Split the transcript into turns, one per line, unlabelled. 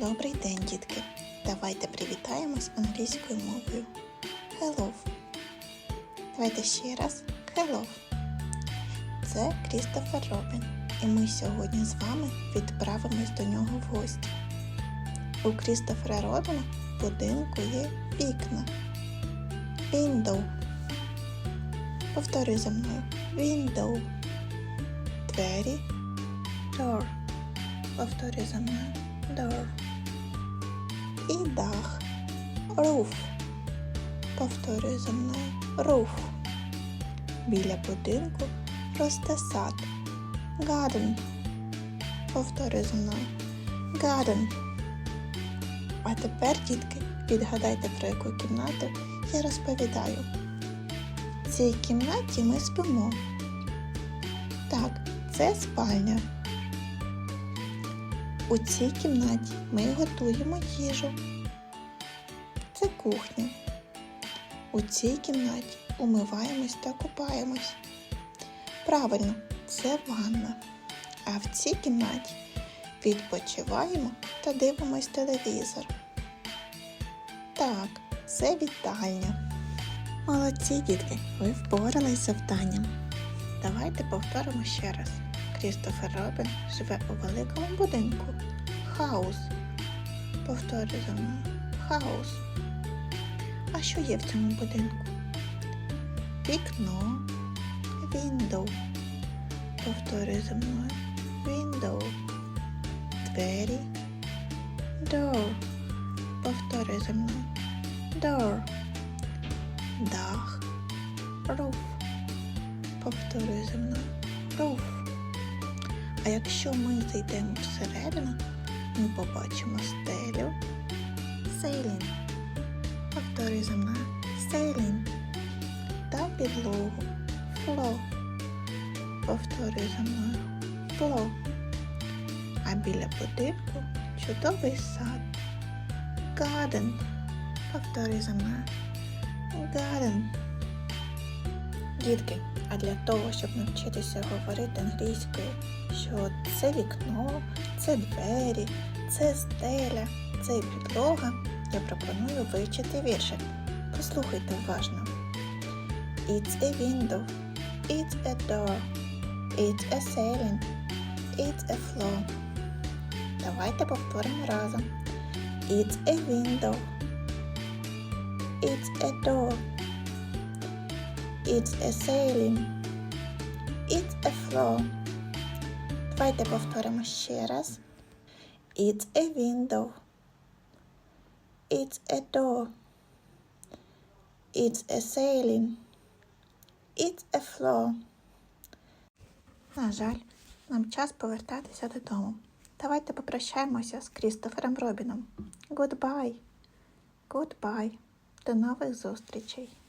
Добрий день, дітки! Давайте привітаємось англійською мовою. Hello. Давайте ще раз. Hello. Це Крістофер Робін. І ми сьогодні з вами відправимось до нього в гості. У Крістофера Робіна в будинку є вікна. Window. Повторюй за мною. Window. Двері. Door. Повторюй за мною. І дах. Roof. Повторюй за мною. Roof. Біля будинку росте сад. Garden. Повторюй за мною. Garden. А тепер, дітки, підгадайте, про яку кімнату я розповідаю. В цій кімнаті ми спимо. Так, це спальня. У цій кімнаті ми готуємо їжу. Це кухня. У цій кімнаті умиваємось та купаємось. Правильно, це ванна. А в цій кімнаті відпочиваємо та дивимось телевізор. Так, це вітальня. Молодці, дітки, ви впорались з завданням. Давайте повторимо ще раз. Крістофер Робін живе у великому будинку. Хаус. Повторюй за мною. Хаус. А що є в цьому будинку? Вікно. Window. Повторюй за мною. Window. Двері. Door. Повторюй за мною. Door. Дах. Roof. Повторюй за мною. Roof. А якщо ми зайдемо всередину, ми побачимо стелю. Сейлін. Повторюй за мною. Сейлін. Та підлогу. Фло. Повторюй за мною. Фло. А біля будинку чудовий сад. Garden. Повторюй за мною. Garden. Дітки, а для того, щоб навчитися говорити англійською, що це вікно, це двері, це стеля, це підлога, я пропоную вивчити віршик. Послухайте уважно. It's a window, it's a door, it's a ceiling, it's a floor. Давайте повторимо разом. It's a window, it's a door, It's a sailing. It's a floor. Давайте повторимо ще раз. It's a window. It's a door. It's a sailing. It's a floor. На жаль, нам час повертатися додому. Давайте попрощаємося з Крістофером Робіном. Goodbye. Goodbye. До нових зустрічей.